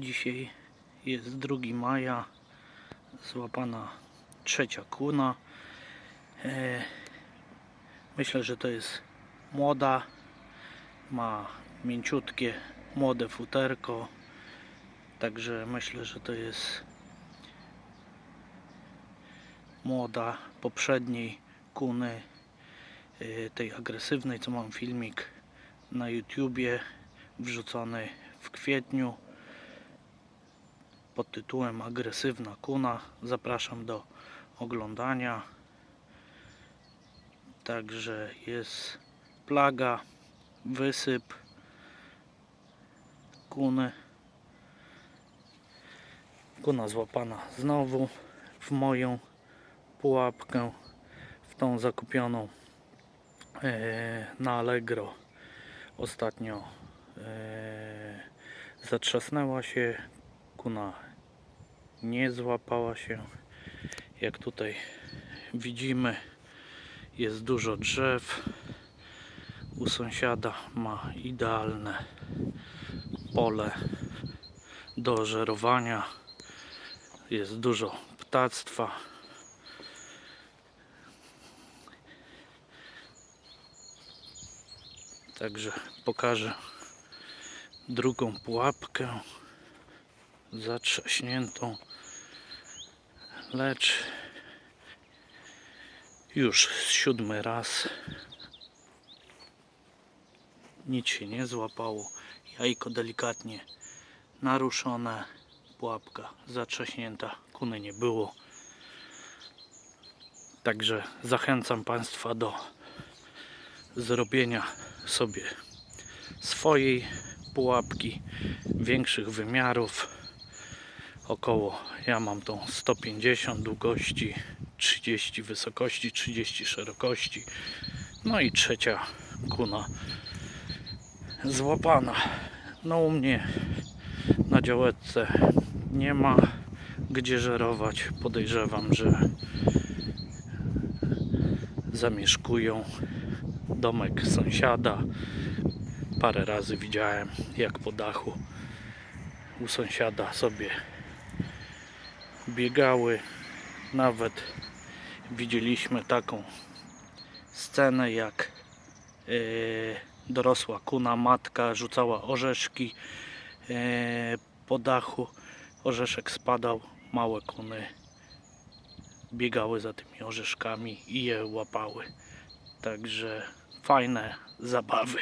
Dzisiaj jest 2 maja, złapana trzecia kuna. E, myślę, że to jest młoda, ma mięciutkie, młode futerko. Także myślę, że to jest młoda poprzedniej kuny, e, tej agresywnej, co mam filmik na YouTubie wrzucony w kwietniu pod tytułem Agresywna kuna. Zapraszam do oglądania. Także jest plaga, wysyp kuny. Kuna złapana znowu w moją pułapkę, w tą zakupioną e, na Allegro ostatnio e, zatrzasnęła się kuna nie złapała się. Jak tutaj widzimy jest dużo drzew. U sąsiada ma idealne pole do żerowania. Jest dużo ptactwa. Także pokażę drugą pułapkę zatrzaśniętą, lecz już siódmy raz nic się nie złapało. Jajko delikatnie naruszone, pułapka zatrzaśnięta, kuny nie było. Także zachęcam Państwa do zrobienia sobie swojej pułapki większych wymiarów około ja mam tą 150 długości 30 wysokości 30 szerokości. No i trzecia kuna złapana. No u mnie na działeczce nie ma gdzie żerować. Podejrzewam, że zamieszkują domek sąsiada. Parę razy widziałem, jak po dachu u sąsiada sobie biegały. Nawet widzieliśmy taką scenę, jak e, dorosła kuna matka rzucała orzeszki e, po dachu. Orzeszek spadał, małe kuny biegały za tymi orzeszkami i je łapały. Także fajne zabawy.